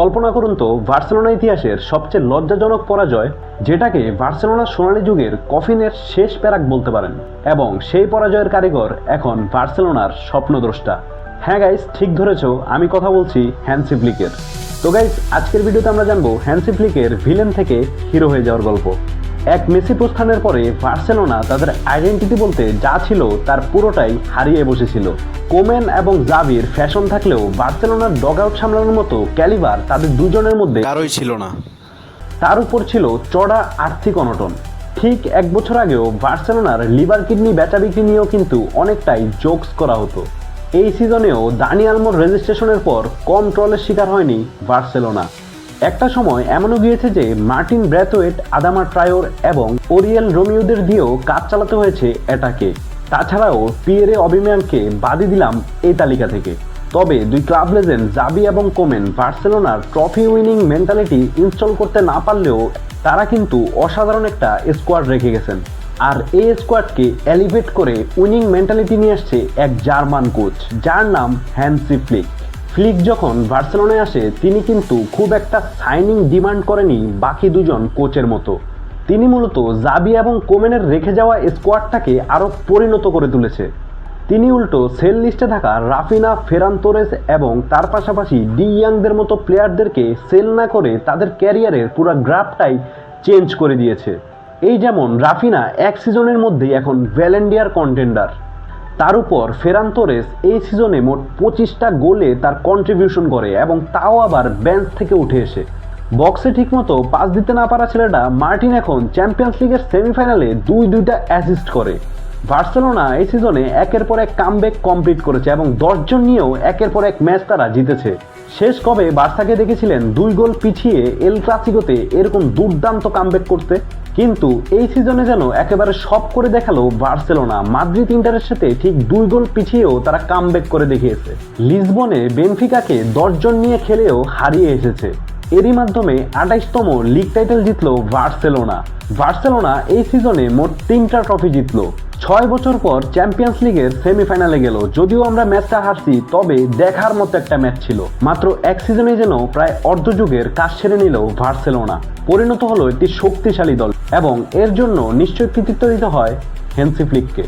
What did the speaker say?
কল্পনা করুন তো, বার্সেলোনা ইতিহাসের সবচেয়ে লজ্জাজনক পরাজয়, যেটাকে বার্সেলোনা সোনালি যুগের কফিনের শেষ প্যারাক বলতে পারেন। এবং সেই পরাজয়ের কারিগর এখন বার্সেলোনার স্বপ্নদ্রষ্টা। হ্যাঁ গাইস ঠিক ধরেছ, আমি কথা বলছি হ্যান্সি ফ্লিকের। তো গাইস আজকের ভিডিওতে আমরা জানব হ্যান্সি ফ্লিকের ভিলেন থেকে হিরো হয়ে যাওয়ার গল্প। এক মেসি প্রস্থানের পরে বার্সেলোনা তাদের আইডেন্টিটি বলতে যা ছিল তার পুরোটাই হারিয়ে বসেছিল। কোমেন এবং জাভির ফ্যাশন থাকলেও বার্সেলোনার ডগ আউট সামলানোর মতো ক্যালিবার তাদের দুজনের মধ্যে কারোই ছিল না। তার উপর ছিল চড়া আর্থিক অনটন। ঠিক এক বছর আগেও বার্সেলোনার লিভার কিডনি বেচা বিক্রি নিয়েও কিন্তু অনেকটাই জোকস করা হতো। এই সিজনেও দানি আলমোর রেজিস্ট্রেশনের পর কম ট্রলের শিকার হয়নি বার্সেলোনা। একটা সময় এমনও গিয়েছে যে মার্টিন ব্র্যাথওয়েট, আদামা ট্রায়োর এবং ওরিয়েল রোমিওদের দিয়েও কাজ চালাতে হয়েছে এটাকে। তাছাড়াও পিয়েরে অবিমিয়ানকে বাদই দিলাম এই তালিকা থেকে। তবে দুই ক্লাব লেজেন্ড জাবি এবং কোমেন বার্সেলোনার ট্রফি উইনিং মেন্টালিটি ইনস্টল করতে না পারলেও তারা কিন্তু অসাধারণ একটা স্কোয়াড রেখে গেছেন। আর এই স্কোয়াডকে এলিভেট করে উইনিং মেন্টালিটি নিয়ে আসছে এক জার্মান কোচ, যার নাম হ্যান্সি ফ্লিক। ফ্লিক যখন বার্সেলোনায় আসে, তিনি কিন্তু খুব একটা সাইনিং ডিমান্ড করেনি বাকি দুজন কোচের মতো। তিনি মূলত জাবি এবং কোমেনের রেখে যাওয়া স্কোয়াডটাকে আরও পরিণত করে তুলেছে। তিনি উল্টো সেল লিস্টে থাকা রাফিনা ফেরান তোরেস এবং তার পাশাপাশি ডি ইয়াংদের মতো প্লেয়ারদেরকে সেল না করে তাদের ক্যারিয়ারের পুরো গ্রাফটাই চেঞ্জ করে দিয়েছে। এই যেমন রাফিনা এক সিজনের মধ্যেই এখন ভ্যালেন্ডিয়ার কন্টেন্ডার। তার উপর ফেরান তোরেস এই সিজনে মোট পঁচিশটা গোলে তার কন্ট্রিবিউশন করে এবং তাও আবার বেঞ্চ থেকে উঠে এসে। বক্সে ঠিকমতো পাস দিতে না পারা ছেলেটা মার্টিন এখন চ্যাম্পিয়ন্স লিগের সেমিফাইনালে দুই দুইটা অ্যাসিস্ট করে। বার্সেলোনা এই সিজনে একের পর এক কামব্যাক কমপ্লিট করেছে এবং দশজন নিয়েও একের পর এক ম্যাচ তারা জিতেছে। শেষ কবে বার্সাকে দেখেছিলেন দুই গোল পিছিয়ে এল ক্লাসিকোতে এরকম দুর্দান্ত কামব্যাক করতে। কিন্তু এই সিজনে যেন একেবারে সব করে দেখাল বার্সেলোনা। মাদ্রিদ ইন্টারের সাথে ঠিক দুই গোল পিছিয়েও তারা কামব্যাক করে দেখিয়েছে। লিসবনে বেনফিকাকে দশজন নিয়ে খেলেও হারিয়ে এসেছে। এরই মাধ্যমে আঠাইশতম লিগ টাইটেল জিতলো বার্সেলোনা। বার্সেলোনা এই সিজনে মোট তিনটা ট্রফি জিতলো। ছয় বছর পর চ্যাম্পিয়ন্স লিগের সেমিফাইনালে গেল। যদিও আমরা ম্যাচটা হারছি, তবে দেখার মতো একটা ম্যাচ ছিল। মাত্র এক সিজনে যেন প্রায় অর্ধযুগের কাজ সেরে নিল বার্সেলোনা। পরিণত হলো একটি শক্তিশালী দল এবং এর জন্য নিশ্চয় কৃতিত্ব দিতে হয় হেন্সি ফ্লিককে।